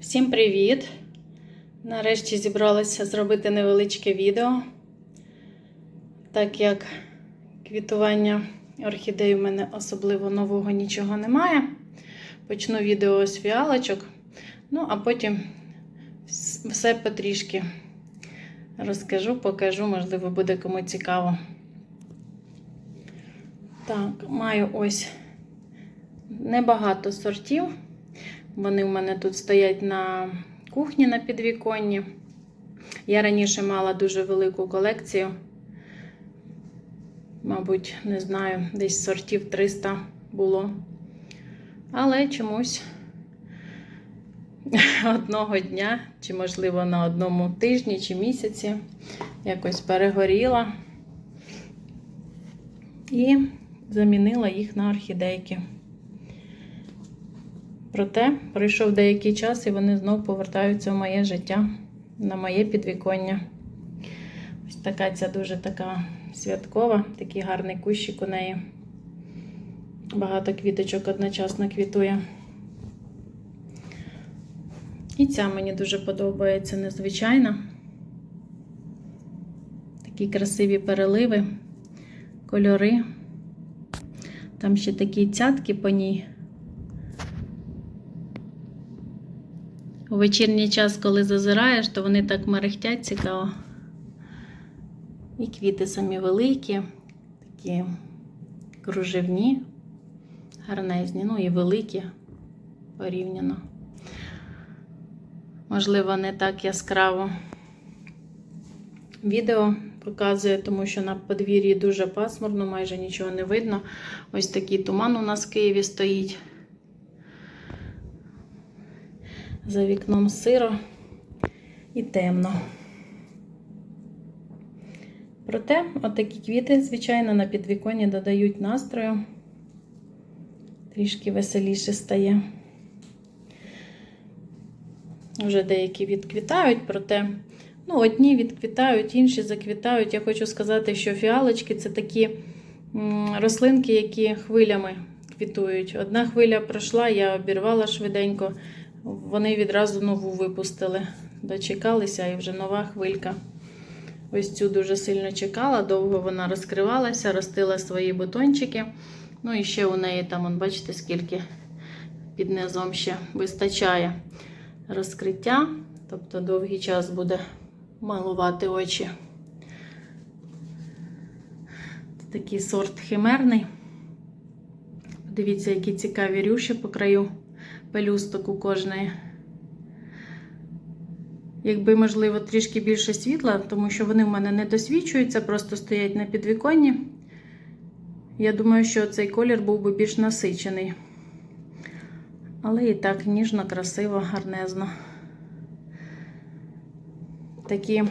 Всім привіт! Нарешті зібралася зробити невеличке відео, так як квітування орхідей в мене особливо нового нічого немає. Почну відео з фіалочок, ну а потім все потрішки розкажу, покажу, можливо, буде кому цікаво. Так, маю ось небагато сортів. Вони в мене тут стоять на кухні на підвіконні. Я раніше мала дуже велику колекцію. Мабуть, не знаю, десь сортів 300 було. Але чомусь одного дня, чи, можливо, на одному тижні чи місяці якось перегоріла і замінила їх на орхідейки. Проте пройшов деякий час і вони знову повертаються в моє життя, на моє підвіконня. Ось така ця дуже така святкова, такий гарний кущик у неї. Багато квіточок одночасно квітує. І ця мені дуже подобається незвичайна. Такі красиві переливи, кольори. Там ще такі цятки по ній. Вечірній час, коли зазираєш, то вони так мерехтять цікаво. І квіти самі великі, такі кружевні, гарнезні, ну і великі порівняно. Можливо, не так яскраво відео показує, тому що на подвір'ї дуже пасмурно, майже нічого не видно. Ось такий туман у нас в Києві стоїть. За вікном сиро і темно. Проте, отакі квіти, звичайно, на підвіконні додають настрою. Трішки веселіше стає. Вже деякі відквітають, проте, ну, одні відквітають, інші заквітають. Я хочу сказати, що фіалочки це такі рослинки, які хвилями квітують. Одна хвиля пройшла, я обірвала швиденько. Вони відразу нову випустили. Дочекалися і вже нова хвилька. Ось цю дуже сильно чекала, довго вона розкривалася, ростила свої бутончики. Ну і ще у неї там, он, бачите, скільки під низом ще вистачає розкриття. Тобто довгий час буде малувати очі. Це такий сорт химерний. Дивіться, які цікаві рюші по краю пелюсток у кожної. Якби, можливо, трішки більше світла, тому що вони в мене не досвічуються, просто стоять на підвіконні. Я думаю, що цей колір був би більш насичений. Але і так ніжно, красиво, гарнезно. Такі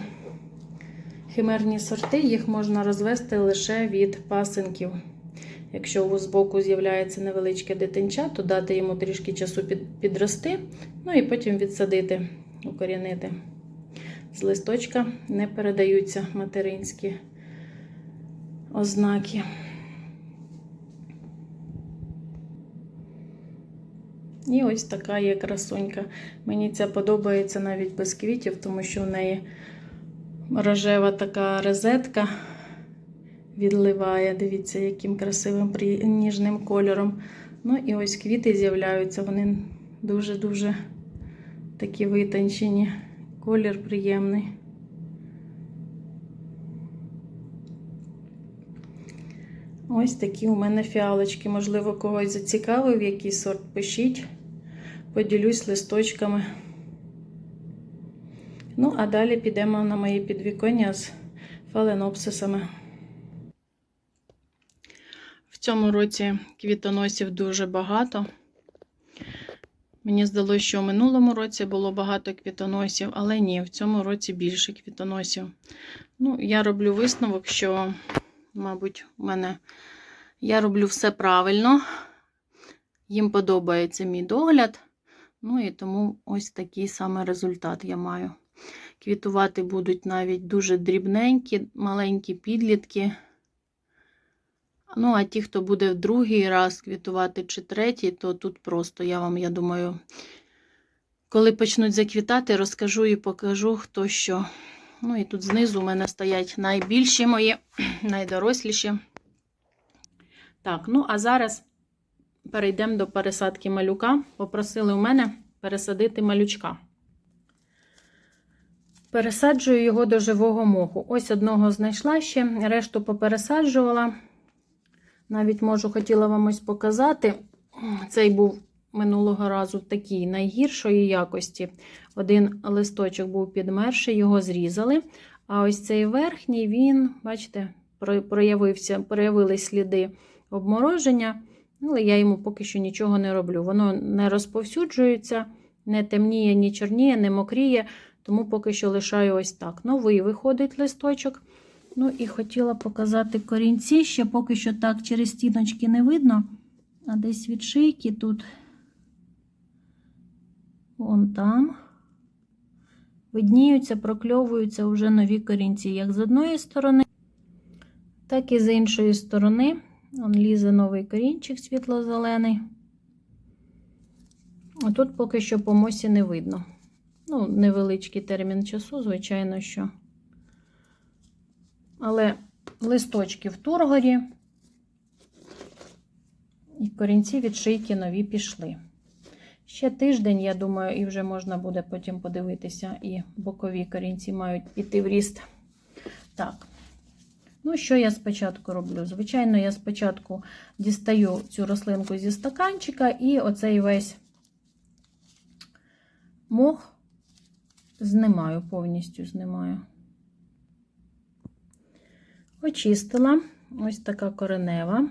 химерні сорти, їх можна розвести лише від пасинків. Якщо у збоку з'являється невеличке дитинча, то дати йому трішки часу підрости, ну і потім відсадити, укорінити. З листочка не передаються материнські ознаки. І ось така є красунька. Мені ця подобається навіть без квітів, тому що в неї рожева така розетка відливає. Дивіться, яким красивим ніжним кольором. Ну і ось квіти з'являються, вони дуже-дуже такі витончені. Колір приємний. Ось такі у мене фіалочки. Можливо, когось зацікавив, який сорт пишіть. Поділюсь листочками. Ну, а далі підемо на мої підвіконня з фаленопсисами. В цьому році квітоносів дуже багато. Мені здалося, що в минулому році було багато квітоносів, але ні, в цьому році більше квітоносів. Ну, я роблю висновок, що, мабуть, у мене я роблю все правильно. Їм подобається мій догляд. Ну і тому ось такий саме результат я маю. Квітувати будуть навіть дуже дрібненькі, маленькі підлітки. Ну, а ті, хто буде в другий раз квітувати чи третій, то тут просто, я вам, я думаю, Коли почнуть заквітати, розкажу і покажу, хто що. Ну і тут знизу у мене стоять найбільші мої, найдоросліші. Так, ну а зараз перейдемо до пересадки малюка. Попросили у мене пересадити малючка. Пересаджую його до живого моху. Ось одного знайшла ще, решту попересаджувала. Навіть можу хотіла вам ось показати. Цей був минулого разу такий найгіршої якості. Один листочок був підмерший, його зрізали. А ось цей верхній, він, бачите, проявився, проявились сліди обмороження, але я йому поки що нічого не роблю. Воно не розповсюджується, не темніє, ні чорніє, не мокріє, тому поки що лишаю ось так. Новий виходить листочок. Ну і хотіла показати корінці, ще поки що так через стіночки не видно, а десь від шийки тут, вон там, видніються, прокльовуються вже нові корінці, як з одної сторони, так і з іншої сторони. Он лізе новий корінчик світло-зелений. А тут поки що по мосі не видно. Ну, невеличкий термін часу, звичайно, що. Але листочки в тургорі і корінці від шийки нові пішли. Ще тиждень, я думаю, і вже можна буде потім подивитися, і бокові корінці мають піти в ріст. Так. Ну, що я спочатку роблю? Звичайно, я спочатку дістаю цю рослинку зі стаканчика і оцей весь мох знімаю, повністю знімаю. Очистила ось така коренева.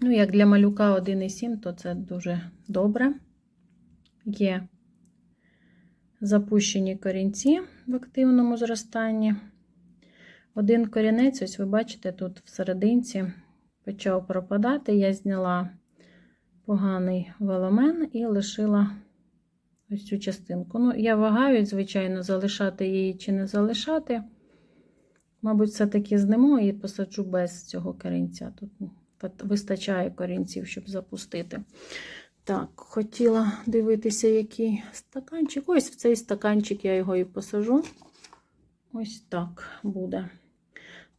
Ну, як для малюка 1,7, то це дуже добре. Є запущені корінці в активному зростанні. Один корінець, ось ви бачите, тут всерединці почав пропадати. Я зняла поганий веломен і лишила ось цю частинку. Ну, я вагаю, звичайно, залишати її чи не залишати. Мабуть, все-таки зніму і посаджу без цього корінця. Тут вистачає корінців, щоб запустити. Так, хотіла дивитися, який стаканчик. Ось в цей стаканчик я його і посажу. Ось так буде.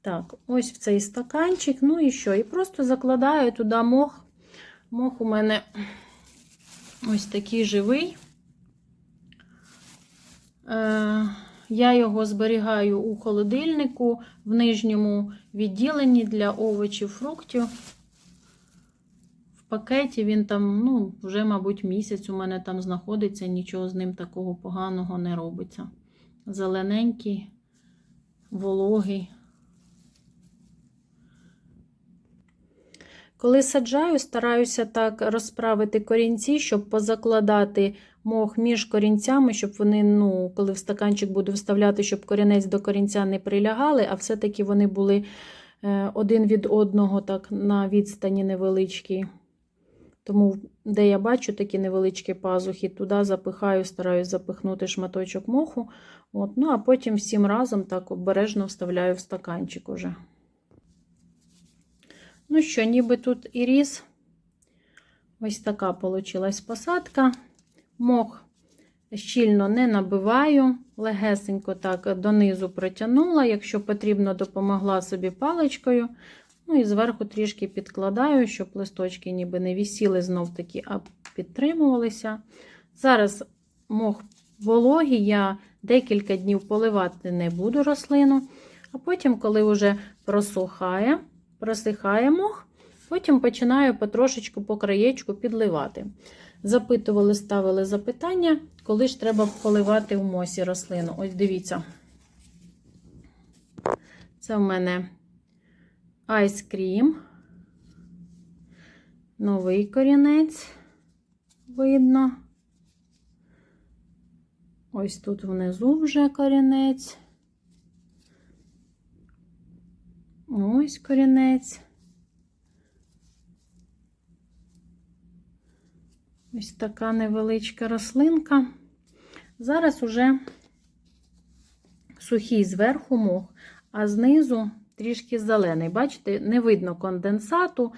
Так, ось в цей стаканчик. Ну і що? І просто закладаю туди мох. Мох у мене ось такий живий. Е, я його зберігаю у холодильнику в нижньому відділенні для овочів, фруктів. В пакеті він там, ну, вже, мабуть, місяць у мене там знаходиться, нічого з ним такого поганого не робиться. Зелененький, вологий. Коли саджаю, стараюся так розправити корінці, щоб позакладати мох між корінцями, щоб вони, ну, коли в стаканчик буду вставляти, щоб корінець до корінця не прилягали, а все-таки вони були е, один від одного так на відстані невеличкій. Тому, де я бачу такі невеличкі пазухи, туди запихаю, стараюсь запихнути шматочок моху. От, Ну, а потім всім разом так обережно вставляю в стаканчик уже. Ну що, ніби тут і різ. Ось така получилась посадка. Мох щільно не набиваю, легесенько так донизу протягнула. Якщо потрібно, допомогла собі паличкою. Ну і зверху трішки підкладаю, щоб листочки ніби не вісіли знов таки, а підтримувалися. Зараз мох вологий, я декілька днів поливати не буду рослину, а потім, коли вже просухає, просихає мох, потім починаю потрошечку по краєчку підливати. Запитували, ставили запитання, коли ж треба поливати в мосі рослину. Ось дивіться. Це в мене айскрім. Новий корінець видно. Ось тут внизу вже корінець. Ось корінець. Ось така невеличка рослинка. Зараз уже сухий зверху мох, а знизу трішки зелений. Бачите, не видно конденсату,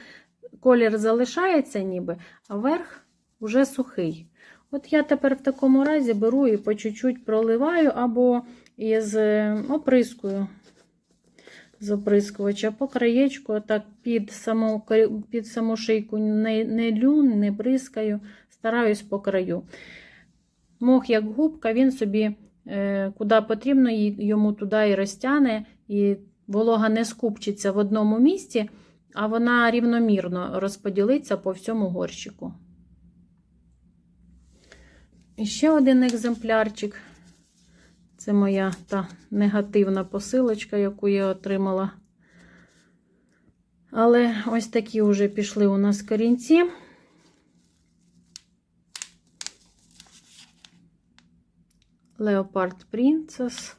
колір залишається ніби, а верх вже сухий. От я тепер в такому разі беру і по чуть-чуть проливаю або із е, оприскою з оприскувача по краєчку, так під саму, під саму шийку не, не лю, не бризкаю, стараюсь по краю. Мох як губка, він собі е, куди потрібно, йому туди і розтяне, і волога не скупчиться в одному місці, а вона рівномірно розподілиться по всьому горщику. І ще один екземплярчик. Це моя та негативна посилочка, яку я отримала. Але ось такі вже пішли у нас корінці. Leopard Princess.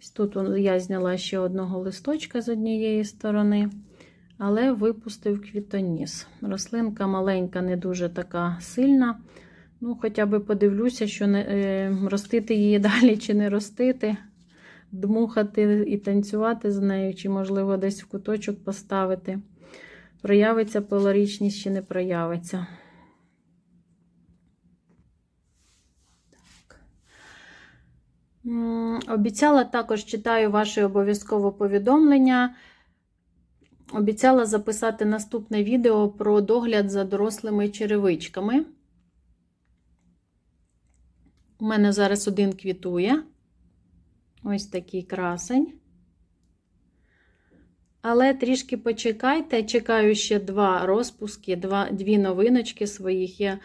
Ось тут я зняла ще одного листочка з однієї сторони, але випустив квітоніс. Рослинка маленька, не дуже така сильна. Ну, хоча б подивлюся, що не, е, ростити її далі чи не ростити, дмухати і танцювати з нею, чи, можливо, десь в куточок поставити. Проявиться поларічність чи не проявиться. Обіцяла також читаю ваші обов'язково повідомлення. Обіцяла записати наступне відео про догляд за дорослими черевичками. У мене зараз один квітує. Ось такий красень. Але трішки почекайте. Чекаю ще два розпуски, два, дві новиночки своїх. Я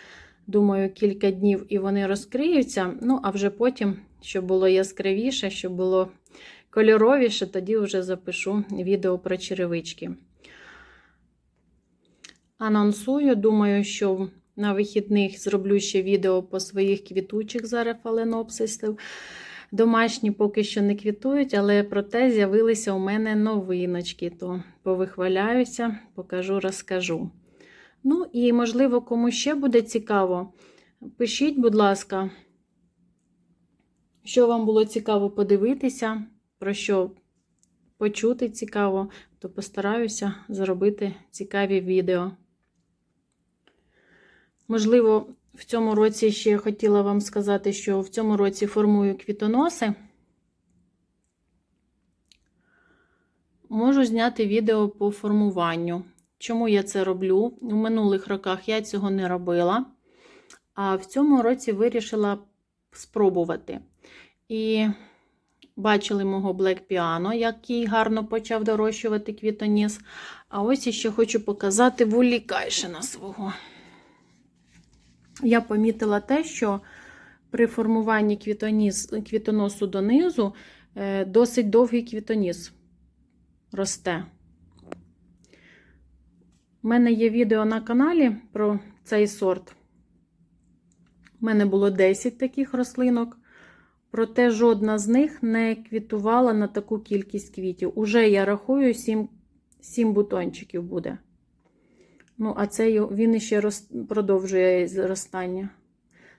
думаю, кілька днів і вони розкриються. Ну, а вже потім, щоб було яскравіше, щоб було кольоровіше, тоді вже запишу відео про черевички. Анонсую, думаю, що на вихідних зроблю ще відео по своїх квітучих зараз фаленопсисів. Домашні поки що не квітують, але проте з'явилися у мене новиночки. То повихваляюся, покажу, розкажу. Ну і, можливо, кому ще буде цікаво, пишіть, будь ласка, що вам було цікаво подивитися, про що почути цікаво, то постараюся зробити цікаві відео. Можливо, в цьому році ще хотіла вам сказати, що в цьому році формую квітоноси. Можу зняти відео по формуванню. Чому я це роблю? У минулих роках я цього не робила, а в цьому році вирішила спробувати. І бачили мого Black Piano, який гарно почав дорощувати квітоніс. А ось іще хочу показати Вуллі Кайшена свого. Я помітила те, що при формуванні квітоніс, квітоносу донизу е, досить довгий квітоніс росте. У мене є відео на каналі про цей сорт. У мене було 10 таких рослинок, проте жодна з них не квітувала на таку кількість квітів. Уже я рахую 7, 7 бутончиків буде. Ну, а цей він ще роз, продовжує зростання.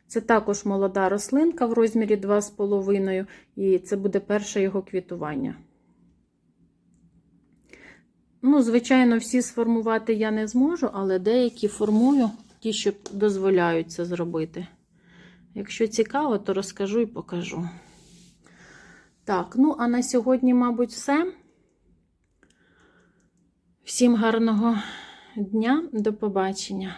Це також молода рослинка в розмірі 2,5, і це буде перше його квітування. Ну, звичайно, всі сформувати я не зможу, але деякі формую, ті, що дозволяють це зробити. Якщо цікаво, то розкажу і покажу. Так, ну, а на сьогодні, мабуть, все. Всім гарного дня, до побачення.